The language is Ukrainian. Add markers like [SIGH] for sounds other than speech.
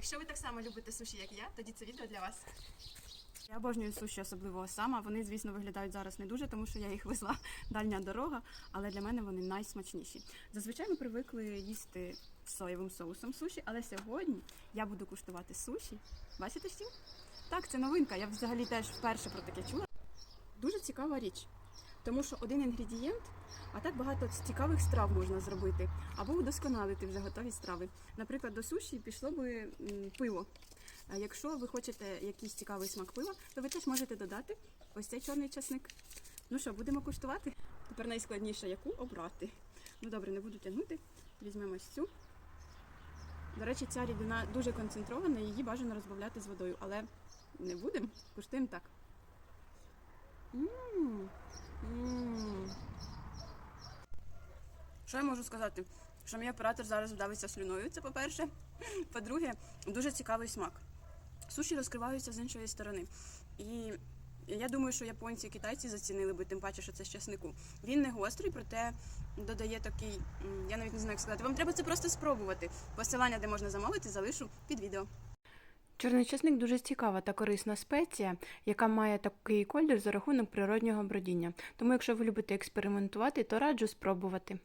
Якщо ви так само любите суші, як я, тоді це відео для вас. Я обожнюю суші, особливо сама. Вони, звісно, виглядають зараз не дуже, тому що я їх везла [LAUGHS] дальня дорога, але для мене вони найсмачніші. Зазвичай ми привикли їсти соєвим соусом суші, але сьогодні я буду куштувати суші. Бачите всі? Так, це новинка. Я взагалі теж вперше про таке чула. Дуже цікава річ, тому що один інгредієнт, а так багато цікавих страв можна зробити або удосконалити вже готові страви. Наприклад, до суші пішло би пиво. Якщо ви хочете якийсь цікавий смак пива, то ви теж можете додати ось цей чорний часник. Ну що, будемо куштувати? Тепер найскладніше, яку обрати. Ну добре, не буду тягнути. Візьмемо ось цю. До речі, ця рідина дуже концентрована, її бажано розбавляти з водою, але не будемо, куштуємо так. М, м. Що я можу сказати? Що мій оператор зараз вдавиться слюною, це по-перше. [LAUGHS] По-друге, дуже цікавий смак. Суші розкриваються з іншої сторони. І я думаю, що японці і китайці зацінили би, тим паче, що це з часнику. Він не гострий, проте додає такий, я навіть не знаю, як сказати. Вам треба це просто спробувати. Посилання, де можна замовити, залишу під відео. Чорний часник дуже цікава та корисна спеція, яка має такий колір за рахунок природнього бродіння. Тому, якщо ви любите експериментувати, то раджу спробувати.